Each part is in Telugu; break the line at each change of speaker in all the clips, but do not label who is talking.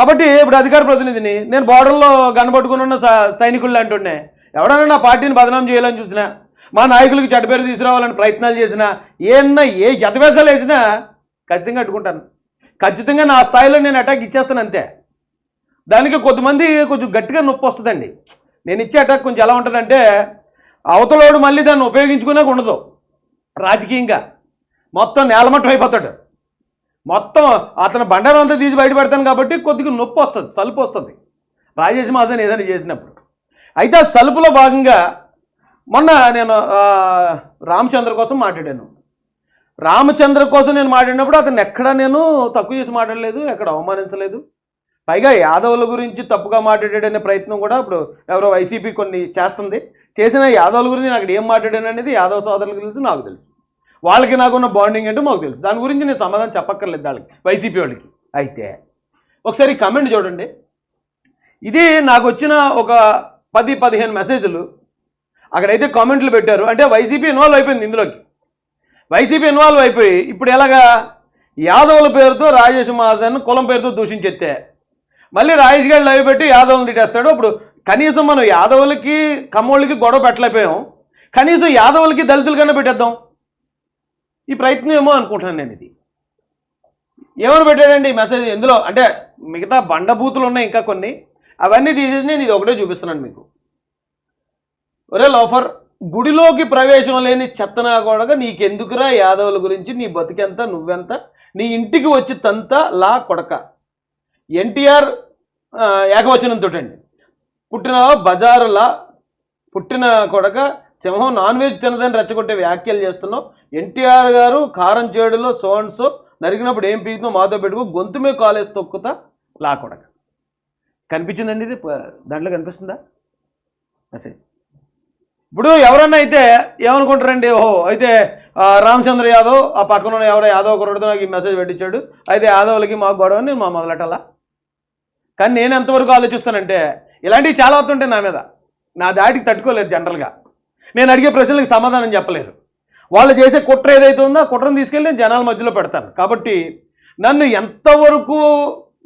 కాబట్టి ఇప్పుడు అధికార ప్రతినిధిని నేను బార్డర్లో గనపట్టుకుని ఉన్న స- సైనికులు అంటుండే. ఎవడన్నా నా పార్టీని బదనాం చేయాలని చూసినా మా నాయకులకి చెడ్డపేరు తీసుకురావాలని ప్రయత్నాలు చేసినా ఏమన్నా ఏ జతవేసాలు వేసినా ఖచ్చితంగా అడ్డుకుంటాను. ఖచ్చితంగా నా స్థాయిలో నేను అటాక్ ఇచ్చేస్తాను అంతే. దానికి కొద్దిమంది కొంచెం గట్టిగా నొప్పి వస్తుందండి. నేను ఇచ్చే అటాక్ కొంచెం ఎలా ఉంటుందంటే అవతలోడు మళ్ళీ దాన్ని ఉపయోగించుకునే ఉండదు. రాజకీయంగా. మొత్తం నేలమట్టం అయిపోతాడు. మొత్తం అతను బండారం అంతా తీసి బయటపెడతాను కాబట్టి కొద్దిగా నొప్పి వస్తుంది సలుపు వస్తుంది. రాజేష్ మాజన్ ఏదైనా చేసినప్పుడు. అయితే ఆ సలుపులో భాగంగా మొన్న నేను రామచంద్ర కోసం మాట్లాడాను. రామచంద్ర కోసం నేను మాట్లాడినప్పుడు అతను ఎక్కడ నేను తక్కువ చేసి మాట్లాడలేదు ఎక్కడ అవమానించలేదు. పైగా యాదవుల గురించి తప్పుగా మాట్లాడాడనే ప్రయత్నం కూడా ఇప్పుడు ఎవరో వైసీపీ కొన్ని చేస్తుంది. చేసిన యాదవుల గురించి నేను అక్కడ ఏం మాట్లాడాను అనేది యాదవ సోదరులకు తెలుసు నాకు తెలుసు. వాళ్ళకి నాకున్న బాండింగ్ ఏంటో మాకు తెలుసు. దాని గురించి నేను సమాధానం చెప్పక్కర్లేదు వాళ్ళకి వైసీపీ వాళ్ళకి. అయితే ఒకసారి కమెంట్ చూడండి. ఇది నాకు వచ్చిన ఒక పది పదిహేను మెసేజ్లు అక్కడైతే కామెంట్లు పెట్టారు. అంటే వైసీపీ ఇన్వాల్వ్ అయిపోయింది ఇందులోకి. వైసీపీ ఇన్వాల్వ్ అయిపోయి ఇప్పుడు ఎలాగా యాదవుల పేరుతో రాజేష్ మహాజన్ కులం పేరుతో దూషించెత్తే మళ్ళీ రాజేష్ గారు లైవ్ పెట్టి యాదవులను తిట్టేస్తాడు. అప్పుడు కనీసం మనం యాదవులకి కమ్మోళ్ళకి గొడవ పెట్టలేకపోయాం. కనీసం యాదవులకి దళితుల కన్నా పెట్టేద్దాం. ఈ ప్రయత్నం ఏమో అనుకుంటున్నాను నేను ఇది. ఏమని పెట్టాడండి మెసేజ్ ఎందులో? అంటే మిగతా బండబూతులు ఉన్నాయి ఇంకా కొన్ని. అవన్నీ తీసేసి నేను ఇది ఒకటే చూపిస్తున్నాను మీకు. ఒరే లోఫర్ గుడిలోకి ప్రవేశం లేని చెత్తనా కూడా నీకెందుకురా యాదవుల గురించి? నీ బతికెంత? నువ్వెంత? నీ ఇంటికి వచ్చి తంత లా కొడక. ఎన్టీఆర్ ఏకవచనంతో అండి పుట్టిన బజారులా పుట్టిన కొడక సింహం నాన్ వెజ్ తినదని రెచ్చగొట్టే వ్యాఖ్యలు చేస్తున్నావు. ఎన్టీఆర్ గారు కారం చేడులో సోన్స్ నరికినప్పుడు ఏం పీకుతుందో మాతో పెట్టుకో గొంతు మీద తొక్కుతా లా కొడక. కనిపించిందండి ఇది? దాంట్లో కనిపిస్తుందా? మెసేజ్. ఇప్పుడు ఎవరన్నా అయితే ఏమనుకుంటారండి? ఓహో అయితే రామచంద్ర యాదవ్ ఆ పక్కన ఉన్న ఎవరో యాదవ్ ఒకరుడితో నాకు ఈ మెసేజ్ పెట్టించాడు. అయితే యాదవ్లకి మాకు గొడవ అని మా మొదలెట్టాలా? కానీ నేను ఎంతవరకు ఆలోచిస్తానంటే ఇలాంటివి చాలా అవుతుంటాయి నా మీద. నా దాటికి తట్టుకోలేరు జనరల్గా. నేను అడిగే ప్రశ్నలకు సమాధానం చెప్పలేరు. వాళ్ళు చేసే కుట్ర ఏదైతే ఉందో ఆ కుట్రను తీసుకెళ్ళి నేను జనాల మధ్యలో పెడతాను. కాబట్టి నన్ను ఎంతవరకు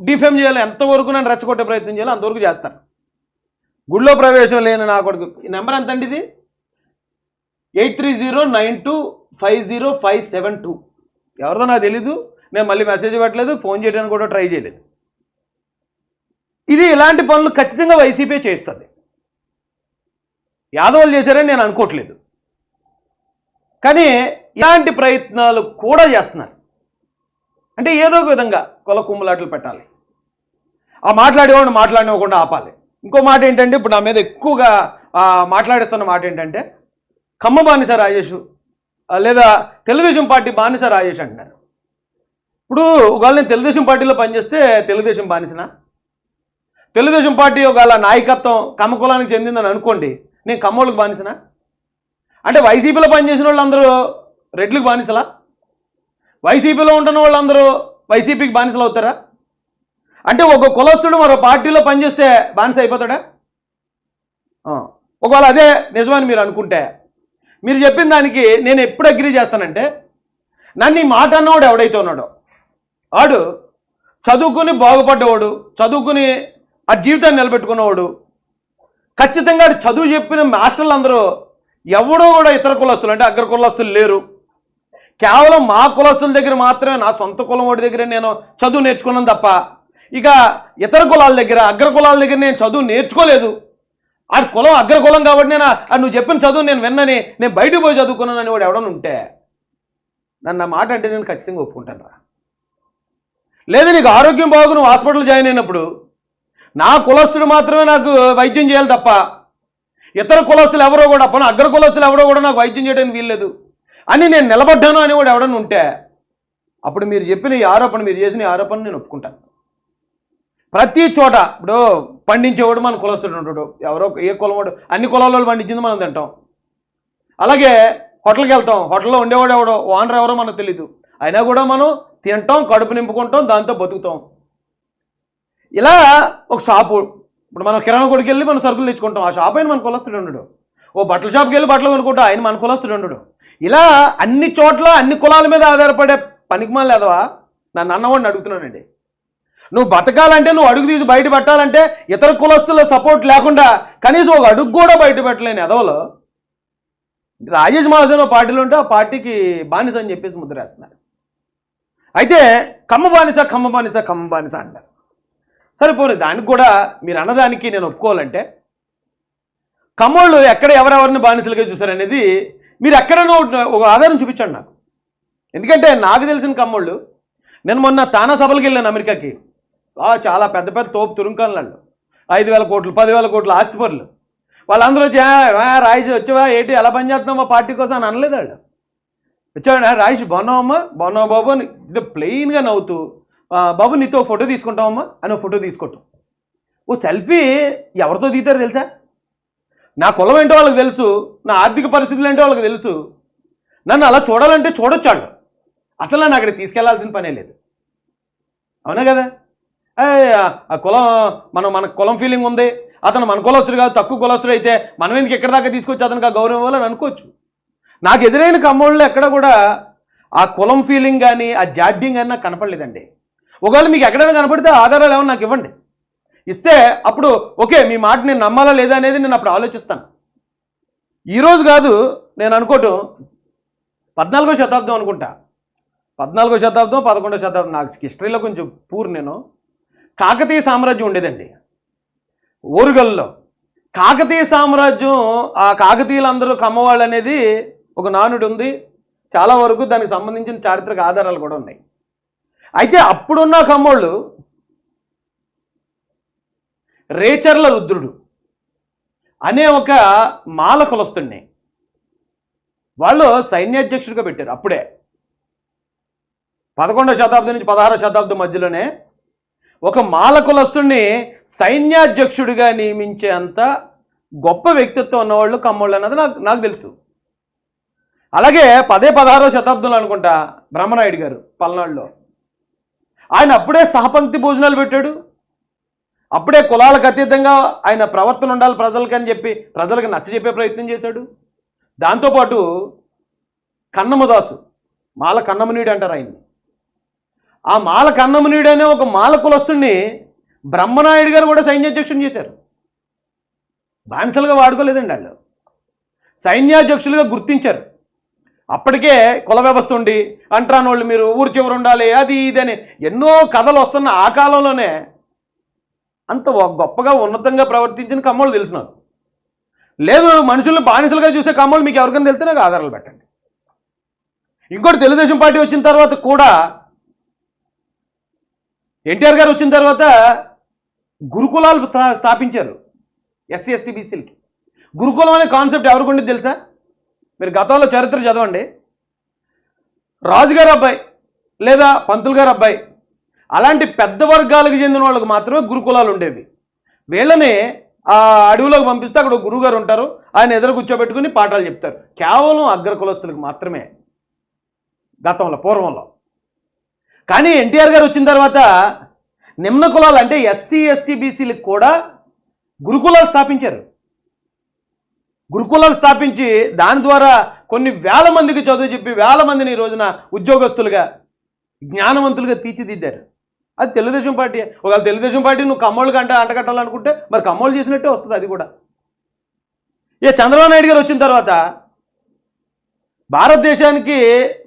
డిఫెమ్ చేయాలి ఎంతవరకు నన్ను రెచ్చగొట్టే ప్రయత్నం చేయాలో అంతవరకు చేస్తాను. గుళ్ళో ప్రవేశం లేని నా కొడుకు. ఈ నెంబర్ ఎంత అండి ఇది? Eight three zero nine two five zero five seven two. ఎవరిదో నాకు తెలీదు. నేను మళ్ళీ మెసేజ్ పెట్టలేదు. ఫోన్ చేయడానికి కూడా ట్రై చేయలేదు. ఇది ఇలాంటి పనులు ఖచ్చితంగా వైసీపీ చేస్తుంది. యాదవులు చేశారని నేను అనుకోవట్లేదు. కానీ ఇలాంటి ప్రయత్నాలు కూడా చేస్తున్నారు. అంటే ఏదో ఒక విధంగా కొల కుమ్ములాటలు పెట్టాలి. ఆ మాట్లాడేవాడు మాట్లాడినవ్వకుండా ఆపాలి. ఇంకో మాట ఏంటంటే ఇప్పుడు నా మీద ఎక్కువగా మాట్లాడేస్తున్న మాట ఏంటంటే కమ్మ బానిస రాజేష్ లేదా తెలుగుదేశం పార్టీ బానిస రాజేష్ అంటున్నారు. ఇప్పుడు ఒకవేళ నేను తెలుగుదేశం పార్టీలో పనిచేస్తే తెలుగుదేశం బానిసనా? తెలుగుదేశం పార్టీ ఒకవేళ నాయకత్వం కమ్మ కులానికి చెందిందని అనుకోండి నేను కమ్మోళ్ళకి బానిసనా? అంటే వైసీపీలో పనిచేసిన వాళ్ళందరూ రెడ్లకు బానిసలా? వైసీపీలో ఉంటున్న వాళ్ళందరూ వైసీపీకి బానిసలు అవుతారా? అంటే ఒక కులస్తుడు మరో పార్టీలో పనిచేస్తే బానిస అయిపోతాడా? ఒకవేళ అదే నిజమని మీరు అనుకుంటే మీరు చెప్పిన దానికి నేను ఎప్పుడు అగ్రీ చేస్తానంటే నన్ను ఈ మాట అన్నవాడు ఎవడైతే ఉన్నాడో వాడు చదువుకుని బాగుపడ్డవాడు చదువుకుని ఆ జీవితాన్ని నిలబెట్టుకున్నవాడు ఖచ్చితంగా చదువు చెప్పిన మాస్టర్లు అందరూ ఎవడో కూడా ఇతర కులస్తులు అంటే అగ్ర కులస్తులు లేరు. కేవలం మా కులస్తుల దగ్గర మాత్రమే నా సొంత కులం వాడి దగ్గర నేను చదువు నేర్చుకున్నాను తప్ప ఇక ఇతర కులాల దగ్గర అగ్ర కులాల దగ్గర నేను చదువు నేర్చుకోలేదు. ఆ కులం అగ్ర కులం కాబట్టి నేను నువ్వు చెప్పిన చదువు నేను విన్నని నేను బయటకు పోయి చదువుకున్నాను అని వాడు ఎవడన్నా ఉంటే నన్ను మాట అంటే నేను ఖచ్చితంగా ఒప్పుకుంటాను రా. లేదు నీకు ఆరోగ్యం బాగు నువ్వు హాస్పిటల్ జాయిన్ అయినప్పుడు నా కులస్తుడు మాత్రమే నాకు వైద్యం చేయాలి తప్ప ఇతర కులస్తులు ఎవరో కూడా పోనీ అగ్ర కులస్తులు ఎవరో కూడా నాకు వైద్యం చేయడానికి వీల్లేదు. అని నేను నిలబడ్డాను అని కూడా ఎవడన్నా ఉంటే అప్పుడు మీరు చెప్పిన ఈ ఆరోపణ మీరు చేసిన ఈ ఆరోపణ నేను ఒప్పుకుంటాను ప్రతి చోట ఇప్పుడు పండించేవాడు మన కులస్తుడు ఉంటాడు. ఎవరో ఏ కులం వాడు అన్ని కులాల్లో పండించింది మనం తింటాం. అలాగే హోటల్కి వెళ్తాం. హోటల్లో ఉండేవాడు ఎవడో ఓనర్ ఎవరో మనకు తెలీదు. అయినా కూడా మనం తింటాం కడుపు నింపుకుంటాం దాంతో బతుకుతాం. ఇలా ఒక షాపు ఇప్పుడు మనం కిరాణా కొడుకు వెళ్ళి మనం సరుకులు తెచ్చుకుంటాం. ఆ షాప్ అయిన మన కులస్తుడు ఉండడు. ఓ బట్టల షాప్కి వెళ్ళి బట్టలు కొనుక్కుంటాం ఆయన మన కులస్తుడు ఉండడు. ఇలా అన్ని చోట్ల అన్ని కులాల మీద ఆధారపడే పనికిమాల లేదవా? నన్ను అన్నవాడిని అడుగుతున్నానండి. నువ్వు బతకాలంటే నువ్వు అడుగు తీసి బయట పెట్టాలంటే ఇతర కులస్తుల సపోర్ట్ లేకుండా కనీసం ఒక అడుగు కూడా బయట పెట్టలేని ఎదవలో రాజేష్ మహాజన్ పార్టీలు పార్టీలో ఉంటే ఆ పార్టీకి బానిస అని చెప్పేసి ముద్ర వేస్తున్నారు. అయితే కమ్మ బానిస కమ్మ బానిస కమ్మ బానిస అంటారు. సరిపోను దానికి కూడా మీరు అన్నదానికి నేను ఒప్పుకోవాలంటే కమ్మోళ్ళు ఎక్కడ ఎవరెవరిని బానిసలుగా చూసారనేది మీరు ఎక్కడైనా ఒకటి- ఒక ఆధారం చూపించండి నాకు. ఎందుకంటే నాకు తెలిసిన కమ్మోళ్ళు నేను మొన్న తానా సభలకు వెళ్ళాను అమెరికాకి. చాలా పెద్ద పెద్ద తోపు తురుంకాలు ఐదు వేల కోట్లు పదివేల కోట్లు ఆస్తిపరులు వాళ్ళందరూ వచ్చి రాయిష్ వచ్చావా ఏంటి ఎలా పనిచేస్తున్నావు మా పార్టీ కోసం అని అనలేదు వాళ్ళు. వచ్చాడు రాయిష్ బాగున్నావమ్మా బాగున్నావు బాబు అని. ఇది ప్లెయిన్గా నవ్వుతూ బాబు నీతో ఫోటో తీసుకుంటావమ్మా అని ఫోటో తీసుకుంటాం ఓ సెల్ఫీ ఎవరితో దిగుతారో తెలుసా? నా కులం ఏంటో వాళ్ళకి తెలుసు నా ఆర్థిక పరిస్థితులు ఏంటో వాళ్ళకి తెలుసు. నన్ను అలా చూడాలంటే చూడొచ్చు వాళ్ళు. అసలు నన్ను అక్కడికి తీసుకెళ్ళాల్సిన పనే లేదు. అవునా కదా? ఆ- ఆ కులం మనం మన కులం ఫీలింగ్ ఉంది. అతను మన కులస్తుడు కాదు తక్కువ కులస్తుడు అయితే మనం ఎందుకు ఎక్కడి దాకా తీసుకొచ్చి అతనికి ఆ గౌరవం ఇవ్వాలని అనుకోవచ్చు. నాకు ఎదురైన కమ్మోళ్ళు ఎక్కడ కూడా ఆ కులం ఫీలింగ్ కానీ ఆ జాడ్యం కానీ నాకు కనపడలేదండి. ఒకవేళ మీకు ఎక్కడైనా కనపడితే ఆధారాలు ఏమైనా నాకు ఇవ్వండి. ఇస్తే అప్పుడు ఓకే మీ మాట నేను నమ్మాలా లేదా అనేది నేను అప్పుడు ఆలోచిస్తాను. ఈరోజు కాదు నేను అనుకోవటం పద్నాలుగో శతాబ్దం అనుకుంటా. పద్నాలుగో శతాబ్దం పదకొండో శతాబ్దం నాకు హిస్టరీలో కొంచెం పూర్ నేను. కాకతీయ సామ్రాజ్యం ఉండేదండి. ఓరుగల్లో. కాకతీయ సామ్రాజ్యం ఆ కాకతీయులందరూ కమ్మవాళ్ళు అనేది ఒక నానుడు ఉంది. చాలా వరకు దానికి సంబంధించిన చారిత్రక ఆధారాలు కూడా ఉన్నాయి. అయితే అప్పుడున్న కమ్మోళ్ళు రేచర్ల రుద్రుడు అనే ఒక మాల కులస్తుడిని వాళ్ళు సైన్యాధ్యక్షుడిగా పెట్టారు అప్పుడే. పదకొండవ శతాబ్దం నుంచి పదహారవ శతాబ్దం మధ్యలోనే ఒక మాల కులస్తుడిని సైన్యాధ్యక్షుడిగా నియమించేంత గొప్ప వ్యక్తిత్వం ఉన్నవాళ్ళు కమ్మోళ్ళు అన్నది నాకు నాకు తెలుసు. అలాగే పదే పదహారవ శతాబ్దంలో అనుకుంటా బ్రహ్మనాయుడు గారు పల్నాడులో. ఆయన అప్పుడే సహపంక్తి భోజనాలు పెట్టాడు. అప్పుడే కులాలకు అతీతంగా ఆయన ప్రవర్తన ఉండాలి ప్రజలకు అని చెప్పి ప్రజలకు నచ్చజెప్పే ప్రయత్నం చేశాడు. దాంతోపాటు కన్నమదాసు మాల కన్నమనీయుడు అంటారు ఆయన్ని. ఆ మాల కన్నమనీయుడు అనే ఒక మాల కులస్తుడిని బ్రహ్మనాయుడు గారు కూడా సైన్యాధ్యక్షుని చేశారు. బానిసలుగా వాడుకోలేదండి వాళ్ళు. సైన్యాధ్యక్షులుగా గుర్తించారు. అప్పటికే కుల వ్యవస్థ ఉండి అంట్రాని వాళ్ళు మీరు ఊరు చివరు ఉండాలి అది ఇది అని ఎన్నో కథలు వస్తున్న ఆ కాలంలోనే అంత గొప్పగా ఉన్నతంగా ప్రవర్తించిన కమ్మలు తెలిసినారు లేదు మనుషుల్ని బానిసలుగా చూసే కమ్మలు మీకు ఎవరికైనా తెలితే నాకు ఆధారాలు పెట్టండి. ఇంకోటి తెలుగుదేశం పార్టీ వచ్చిన తర్వాత కూడా ఎన్టీఆర్ గారు వచ్చిన తర్వాత గురుకులాలు స్థాపించారు. ఎస్సీ ఎస్టీ బీసీలకి. గురుకులం అనే కాన్సెప్ట్ ఎవరికి ఉండేది తెలుసా? మీరు గతంలో చరిత్ర చదవండి. రాజుగారు అబ్బాయి లేదా పంతులు గారు అబ్బాయి అలాంటి పెద్ద వర్గాలకు చెందిన వాళ్ళకి మాత్రమే గురుకులాలు ఉండేవి. వీళ్ళని ఆ అడవిలోకి పంపిస్తే అక్కడ గురువుగారు ఉంటారు. ఆయన ఎదురు కూర్చోబెట్టుకుని పాఠాలు చెప్తారు. కేవలం అగ్ర కులస్తులకు మాత్రమే గతంలో పూర్వంలో. కానీ ఎన్టీఆర్ గారు వచ్చిన తర్వాత నిమ్న కులాలు అంటే ఎస్సీ ఎస్టీ బీసీలకు కూడా గురుకులాలు స్థాపించారు. గురుకులాలు స్థాపించి దాని ద్వారా కొన్ని వేల మందికి చదువు చెప్పి వేల మందిని ఈ రోజున ఉద్యోగస్తులుగా జ్ఞానవంతులుగా తీర్చిదిద్దారు. అది తెలుగుదేశం పార్టీ. ఒకవేళ తెలుగుదేశం పార్టీ నువ్వు కమ్మోళ్ళకి అంట అంటకట్టాలనుకుంటే మరి కమ్మోళ్ళు చేసినట్టే వస్తుంది అది కూడా. ఇక చంద్రబాబు నాయుడు గారు వచ్చిన తర్వాత భారతదేశానికి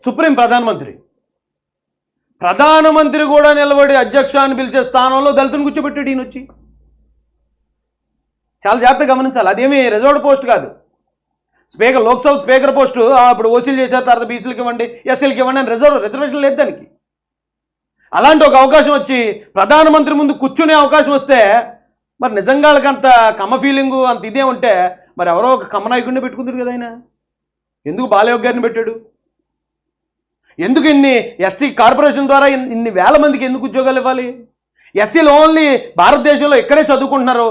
సుప్రీం ప్రధానమంత్రి. ప్రధానమంత్రి కూడా నిలబడి అధ్యక్ష అని పిలిచే స్థానంలో దళితుని కూర్చోబెట్టాడు ఈయన వచ్చి చాలా జాగ్రత్తగా గమనించాలి. అదేమీ రిజర్వ్డ్ పోస్ట్ కాదు. స్పీకర్ లోక్సభ స్పీకర్ పోస్టు అప్పుడు ఓసీలు చేశారు తర్వాత బీసీలకు ఇవ్వండి ఎస్సీలకి ఇవ్వండి అని రిజర్వ్ రిజర్వేషన్ లేదు దానికి. అలాంటి ఒక అవకాశం వచ్చి ప్రధానమంత్రి ముందు కూర్చునే అవకాశం వస్తే మరి నిజంగా వాళ్ళకి అంత కమ్మ ఫీలింగు అంత ఇదే ఉంటే మరి ఎవరో ఒక కమ్మ నాయకుడిని పెట్టుకుంటారు కదా ఆయన. ఎందుకు బాలయోగ్ గారిని పెట్టాడు? ఎందుకు ఇన్ని ఎస్సీ కార్పొరేషన్ ద్వారా ఇన్ని వేల మందికి ఎందుకు ఉద్యోగాలు ఇవ్వాలి? ఎస్సీలు ఓన్లీ భారతదేశంలో ఇక్కడే చదువుకుంటున్నారు.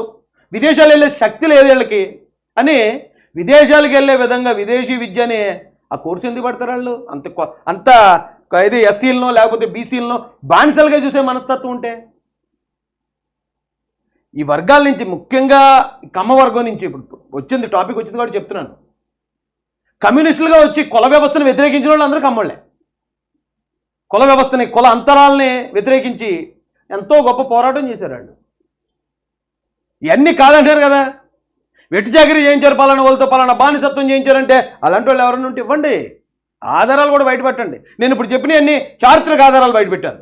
విదేశాలు వెళ్ళే శక్తి లేదు వీళ్ళకి. అని విదేశాలకు వెళ్ళే విధంగా విదేశీ విద్యని ఆ కోర్సు ఎందుకు పడతారు వాళ్ళు? అంత కొ- అంత ఇది ఎస్సీలనో లేకపోతే బీసీలనో బానిసలుగా చూసే మనస్తత్వం ఉంటే? ఈ వర్గాల నుంచి ముఖ్యంగా కమ్మ వర్గం నుంచి ఇప్పుడు వచ్చింది టాపిక్ వచ్చింది కూడా చెప్తున్నాను. కమ్యూనిస్టులుగా వచ్చి కుల వ్యవస్థను వ్యతిరేకించిన వాళ్ళు అందరూ కమ్మోళ్ళే. కుల వ్యవస్థని కుల అంతరాలని వ్యతిరేకించి ఎంతో గొప్ప పోరాటం చేశారు వాళ్ళు. ఇవన్నీ కాదంటారు కదా. వెట్టి చాకరీ చేయించారు పలానా వాళ్ళతో పలానా బానిసత్వం చేయించారంటే అలాంటి వాళ్ళు ఎవరైనా ఉంటే ఇవ్వండి. ఆధారాలు కూడా బయటపెట్టండి నేను ఇప్పుడు చెప్పినవన్నీ చారిత్రక ఆధారాలు బయటపెట్టాను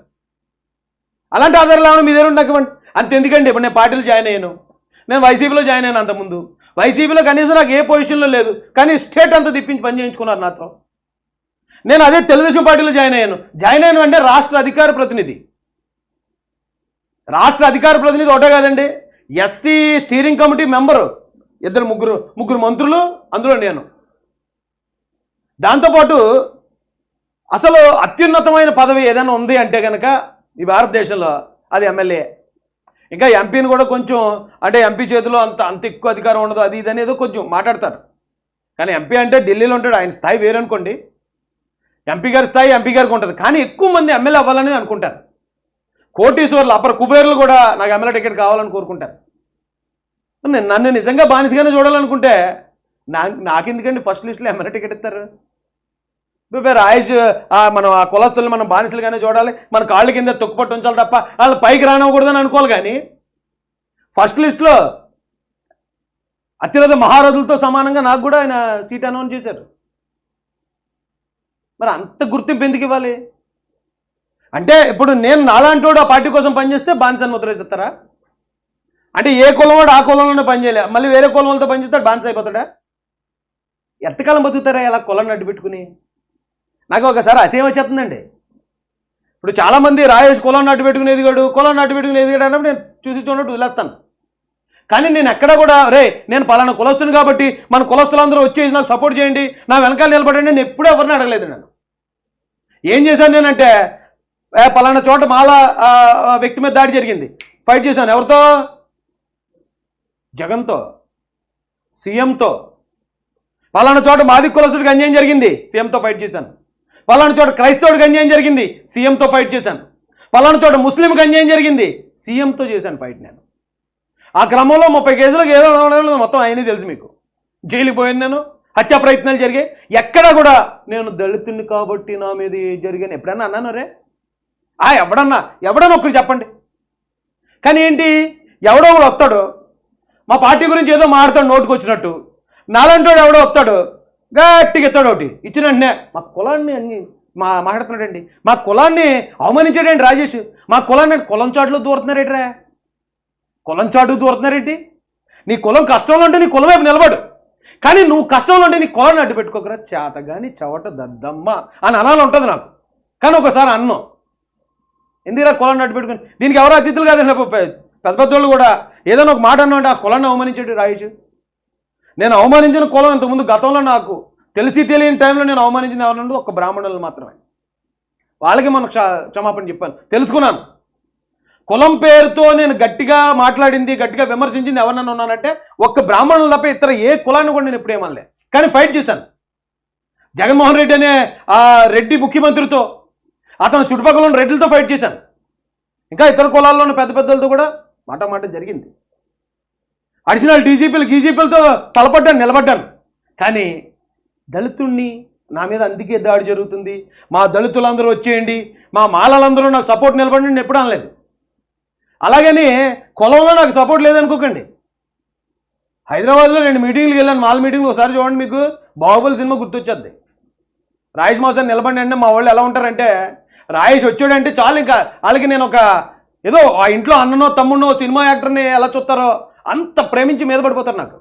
అలాంటి ఆధారాలు ఏమైనా మీ దగ్గర ఉండక ఇవ్వండి? అంత ఎందుకండి? ఇప్పుడు నేను పార్టీలో జాయిన్ అయ్యాను. నేను వైసీపీలో జాయిన్ అయ్యాను అంతకుముందు. వైసీపీలో కనీసం నాకు ఏ పొజిషన్లో లేదు. కానీ స్టేట్ అంతా తిప్పించి పని చేయించుకున్నారు నాతో. నేను అదే తెలుగుదేశం పార్టీలో జాయిన్ అయ్యాను. జాయిన్ అయ్యాను అంటే రాష్ట్ర అధికార ప్రతినిధి. రాష్ట్ర అధికార ప్రతినిధి ఒకటే కాదండి. ఎస్సీ స్టీరింగ్ కమిటీ మెంబరు ఇద్దరు ముగ్గురు ముగ్గురు మంత్రులు అందులో నేను. దాంతోపాటు అసలు అత్యున్నతమైన పదవి ఏదైనా ఉంది అంటే కనుక ఈ భారతదేశంలో అది ఎమ్మెల్యే. ఇంకా ఎంపీని కూడా కొంచెం అంటే ఎంపీ చేతిలో అంత అంత ఎక్కువ అధికారం ఉండదు అది ఇది అనేది కొంచెం మాట్లాడతారు. కానీ ఎంపీ అంటే ఢిల్లీలో ఉంటాడు ఆయన స్థాయి వేరనుకోండి. ఎంపీ గారి స్థాయి ఎంపీ గారికి ఉంటుంది. కానీ ఎక్కువ మంది ఎమ్మెల్యే అవ్వాలని అనుకుంటారు. కోటీశ్వర్లు అప్పర్ కుబేర్లు కూడా నాకు ఎమ్మెల్యే టికెట్ కావాలని కోరుకుంటారు. నేను నన్ను నిజంగా బానిసగానే చూడాలనుకుంటే నా నాకెందుకండి ఫస్ట్ లిస్ట్లో ఎమ్మెల్యే టికెట్ ఇస్తారు? ఇప్పుడు రాయేష్ ఆ, మనం ఆ కులస్తులు మనం బానిసలుగానే చూడాలి. మన కాళ్ళ కింద తొక్కుపట్టు ఉంచాలి తప్ప వాళ్ళు పైకి రానివ్వకూడదని అనుకోవాలి కానీ ఫస్ట్ లిస్ట్లో అత్యరథ మహారథులతో సమానంగా నాకు కూడా ఆయన సీట్ అనౌన్స్ చేశారు. మరి అంత గుర్తింపు ఎందుకు ఇవ్వాలి? అంటే ఇప్పుడు నేను నాలాంటి వాడు ఆ పార్టీ కోసం పనిచేస్తే బానిసని ముద్రేస్తారా అంటే ఏ కులం వాడు ఆ కులంలోనే పనిచేయలే మళ్ళీ వేరే కులం వాళ్ళతో పనిచేస్తాడు బాన్స్ అయిపోతాడా? ఎంతకాలం బతుకుతారా ఇలా కులం అడ్డు పెట్టుకుని నాకు ఒకసారి అసహ్యం వచ్చేస్తుందండి. ఇప్పుడు చాలామంది రాయేష్ కులం నాటు పెట్టుకుని ఎదిగాడు కులం నాటు పెట్టుకుని ఎదిగాడు అన్నప్పుడు నేను చూసి చూడట్టు వదిలేస్తాను. కానీ నేను ఎక్కడ కూడా రే నేను పలానా కులస్తుని కాబట్టి మన కులస్తులందరూ వచ్చేసి నాకు సపోర్ట్ చేయండి నా వెనకాల నిలబడండి నేను ఎప్పుడూ ఎవరిని అడగలేదు నేను ఏం చేశాను నేనంటే పలానా చోట మాల వ్యక్తి మీద దాడి జరిగింది. ఫైట్ చేశాను. ఎవరితో? జగన్తో. సీఎంతో. పలానా చోట మాది కులసుడికి అన్యాయం జరిగింది. సీఎంతో ఫైట్ చేశాను. పలానా చోట క్రైస్తవుడికి అన్యాయం జరిగింది. సీఎంతో ఫైట్ చేశాను. పలానా చోట ముస్లింకి అన్యాయం జరిగింది. సీఎంతో చేశాను ఫైట్ నేను. ఆ క్రమంలో ముప్పై కేసులకు ఏదో మొత్తం ఆయనే తెలుసు మీకు. జైలుకి పోయాను నేను. హత్యా ప్రయత్నాలు జరిగాయి. ఎక్కడ కూడా నేను దళితుడిని కాబట్టి నా మీద జరిగాను. ఎప్పుడైనా అన్నాను రే? ఆ ఎవడన్నా ఎవడన్నా ఒక్కరు చెప్పండి. కానీ ఏంటి? ఎవడో ఒకడు వస్తాడు. మా పార్టీ గురించి ఏదో మాడతాడు నోటుకు వచ్చినట్టు. నాలంటోడు ఎవడో వస్తాడు. గట్టిగా ఎత్తాడు ఒకటి. ఇచ్చిన వెంటనే మా కులాన్ని అన్ని మా మాట్లాడుతున్నాడండి. మా కులాన్ని అవమానించాడండి రాజేష్. మా కులాన్ని కులం చాటులో దూరుతున్నారేట్రా? కులం చాటు దూరుతున్నారేంటి? నీ కులం కష్టంలో ఉంటే నీ కులం వైపు నిలబడు. కానీ నువ్వు కష్టంలో ఉంటే నీ కులాన్ని అడ్డు పెట్టుకోకరా చేత కానీ చవట దద్దమ్మ అని అనాలి ఉంటుంది నాకు. కానీ ఒకసారి అన్నం. ఎందుకురా కులాన్ని నట్టు పెట్టుకుని. దీనికి ఎవరో అతిథులు కాదండి పెద్ద పెద్ద పెద్దోళ్ళు కూడా ఏదైనా ఒక మాట అన్నా అంటే ఆ కులాన్ని అవమానించేటి రాయేష్ నేను అవమానించిన కులం ఇంతకుముందు గతంలో నాకు తెలిసి తెలియని టైంలో నేను అవమానించిన ఎవరంటే ఒక బ్రాహ్మణులు మాత్రమే. వాళ్ళకి మనం క్ష క్షమాపణ చెప్పాను తెలుసుకున్నాను. కులం పేరుతో నేను గట్టిగా మాట్లాడింది గట్టిగా విమర్శించింది ఎవరన్నా ఉన్నానంటే ఒక్క బ్రాహ్మణులు తప్ప ఇతర ఏ కులాన్ని కూడా నేను ఇప్పుడు ఏమనలే. కానీ ఫైట్ చేశాను. జగన్మోహన్ రెడ్డి అనే ఆ రెడ్డి ముఖ్యమంత్రితో అతను చుట్టుపక్కల ఉన్న రెడ్లతో ఫైట్ చేశాను. ఇంకా ఇతర కులాల్లో ఉన్న పెద్ద పెద్దలతో కూడా మాట మాట జరిగింది. అడిషనల్ డీజీపీలు గీజీపీలతో తలపడ్డాను నిలబడ్డాను. కానీ దళితుణ్ణి నా మీద అందుకే దాడి జరుగుతుంది. మా దళితులందరూ వచ్చేయండి. మా మాలలందరూ నాకు సపోర్ట్ నిలబడి నేను ఎప్పుడు అనలేదు. అలాగని కులంలో నాకు సపోర్ట్ లేదనుకోకండి. హైదరాబాద్లో రెండు మీటింగ్లు వెళ్ళాను. మాల మీటింగ్లు ఒకసారి చూడండి మీకు. బాహుబలి సినిమా గుర్తొచ్చేద్ది రాయేష్ మాసాన్ని నిలబడి అంటే మా వాళ్ళు ఎలా ఉంటారంటే రాయేష్ వచ్చాడంటే చాలు ఇంకా. వాళ్ళకి నేను ఒక ఏదో ఆ ఇంట్లో అన్ననో తమ్ముడో సినిమా యాక్టర్ని ఎలా చూస్తారో అంత ప్రేమించి మీద పడిపోతారు నాకు.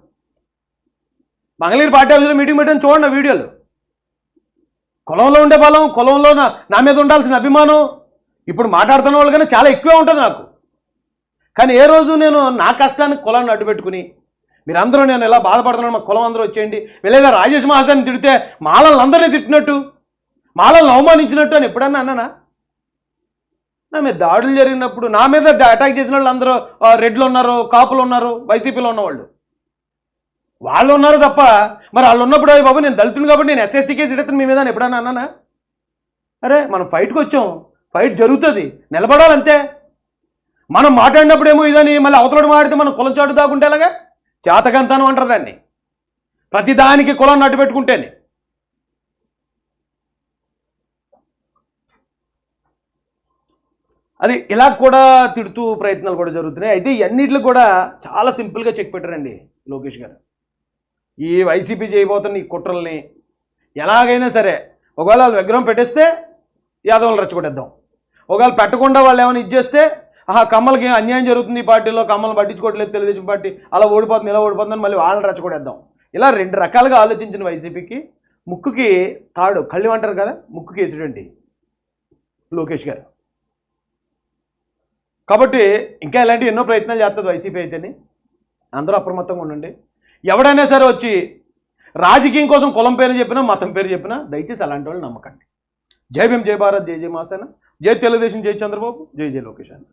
మంగళగిరి పార్టీ ఆఫీసులో మీటింగ్ పెట్టాను చూడండి ఆ వీడియోలు. కులంలో ఉండే బలం కులంలో నా నా మీద ఉండాల్సిన అభిమానం. ఇప్పుడు మాట్లాడుతున్న వాళ్ళు కానీ చాలా ఎక్కువే ఉంటుంది నాకు. కానీ ఏ రోజు నేను నా కష్టానికి కులాన్ని అడ్డుపెట్టుకుని మీరందరూ నేను ఎలా బాధపడుతున్నాను మా కులం అందరూ వచ్చేయండి. లేదా రాజేష్ మహాసాన్ని తిడితే మాలలందరినీ తిట్టినట్టు. మాలను అవమానించినట్టు అని ఎప్పుడన్నా అన్నానా? నా మీద దాడులు జరిగినప్పుడు నా మీద అటాక్ చేసిన వాళ్ళు అందరూ రెడ్లు ఉన్నారు కాపులు ఉన్నారు వైసీపీలో ఉన్నవాళ్ళు. వాళ్ళు ఉన్నారు తప్ప మరి వాళ్ళు ఉన్నప్పుడు అవి బాబు నేను దళితుని కాబట్టి నేను ఎస్ఎస్టీ కేసు ఎడతాను మీ మీద ఎప్పుడన్నా అన్నానా? అరే మనం ఫైట్కి వచ్చాం. ఫైట్ జరుగుతుంది. నిలబడాలంతే. మనం మాట్లాడినప్పుడు ఏమో ఇదని మళ్ళీ అవతలడు మాడితే మనం కులం చాటు దాకుంటే ఎలాగా? చేతకంతనం అంటారు దాన్ని. ప్రతిదానికి కులం నట్టు పెట్టుకుంటేనే. అది ఇలా కూడా తిడుతూ ప్రయత్నాలు కూడా జరుగుతున్నాయి. అయితే ఇవన్నిట్లు కూడా చాలా సింపుల్గా చెక్ పెట్టారండి లోకేష్ గారు. ఈ వైసీపీ చేయబోతున్న ఈ కుట్రల్ని ఎలాగైనా సరే ఒకవేళ వాళ్ళు విగ్రహం పెట్టేస్తే యాదవులు రెచ్చగొట్టేద్దాం. ఒకవేళ పెట్టకుండా వాళ్ళు ఏమైనా ఇచ్చేస్తే ఆహా కమ్మలకి అన్యాయం జరుగుతుంది ఈ పార్టీలో కమ్మలు పట్టించుకోవట్లేదు తెలుగుదేశం పార్టీ అలా ఓడిపోతుంది ఇలా ఓడిపోతుందని మళ్ళీ వాళ్ళని రెచ్చగొట్టేద్దాం. ఇలా రెండు రకాలుగా ఆలోచించిన వైసీపీకి ముక్కుకి తాడు కళ్ళు అంటారు కదా ముక్కుకి వేసిడండి లోకేష్ గారు. కాబట్టి ఇంకా ఇలాంటి ఎన్నో ప్రయత్నాలు చేస్తుంది వైసీపీ అయితేనే. అందరూ అప్రమత్తంగా ఉండండి. ఎవడైనా సరే వచ్చి రాజకీయం కోసం కులం పేరు చెప్పినా మతం పేరు చెప్పినా దయచేసి అలాంటి వాళ్ళు నమ్మకండి. జై భీమ్ జై భారత్ జై జై మాసేన. జై తెలుగుదేశం జై చంద్రబాబు జై జై లోకేష్ అన్న.